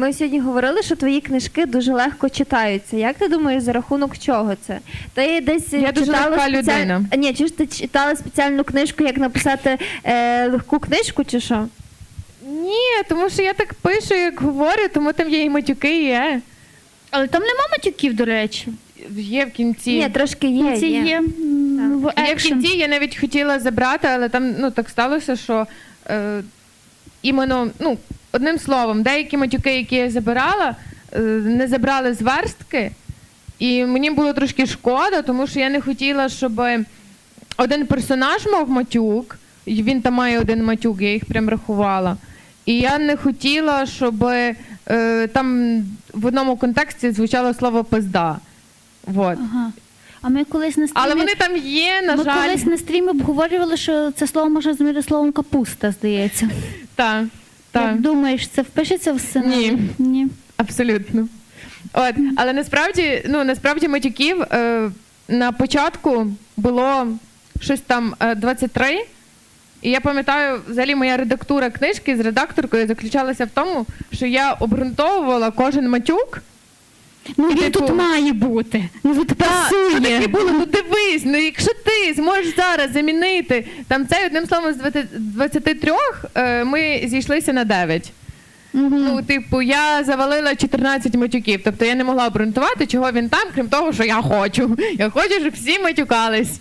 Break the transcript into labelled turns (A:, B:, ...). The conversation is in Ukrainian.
A: Ми сьогодні говорили, що твої книжки дуже легко читаються. Як ти думаєш, за рахунок чого це? Ти десь
B: Я дуже
A: читала
B: легка
A: спеціаль-
B: людина.
A: Ні, чи ж ти читала спеціальну книжку, як написати е, легку книжку, чи що?
B: Ні, тому що я так пишу, як говорю, тому там є і матюки є.
C: Але там нема матюків, до речі.
B: Є в кінці.
A: Ні, трошки є.
C: Це є, м, в
B: Є в
C: екшн.
B: кінці, я навіть хотіла забрати, але там ну, так сталося, що е, іменно, ну, одним словом, деякі матюки, які я забирала, е, не забрали з верстки. І мені було трошки шкода, тому що я не хотіла, щоб один персонаж мав матюк, він там має один матюк, я їх прям рахувала. І я не хотіла, щоб е, там в одному контексті звучало слово пизда. Вот.
C: Ага. А ми колись на стрімі,
B: Але вони там є, на
C: ми
B: жаль.
C: колись на стрімі обговорювали, що це слово можна змінити словом капуста, здається.
B: Так, так.
C: Як думаєш, це впишеться в сценарій?
B: Ні.
C: Ні.
B: Абсолютно. От, але насправді, ну насправді матюків е, на початку було щось там е, 23. І я пам'ятаю, взагалі моя редактура книжки з редакторкою заключалася в тому, що я обґрунтовувала кожен матюк.
C: Ну він
B: типу-
C: тут має бути. Ну тут
B: що таке було, ну дивись, ну якщо ти зможеш зараз замінити там цей одним словом з 20 23 е, ми зійшлися на 9.
C: Мгм.
B: Ну, типу, я завалила 14 матюків. Тобто я не могла обґрунтувати, чого він там, крім того, що я хочу. Я хочу, щоб всі матюкались.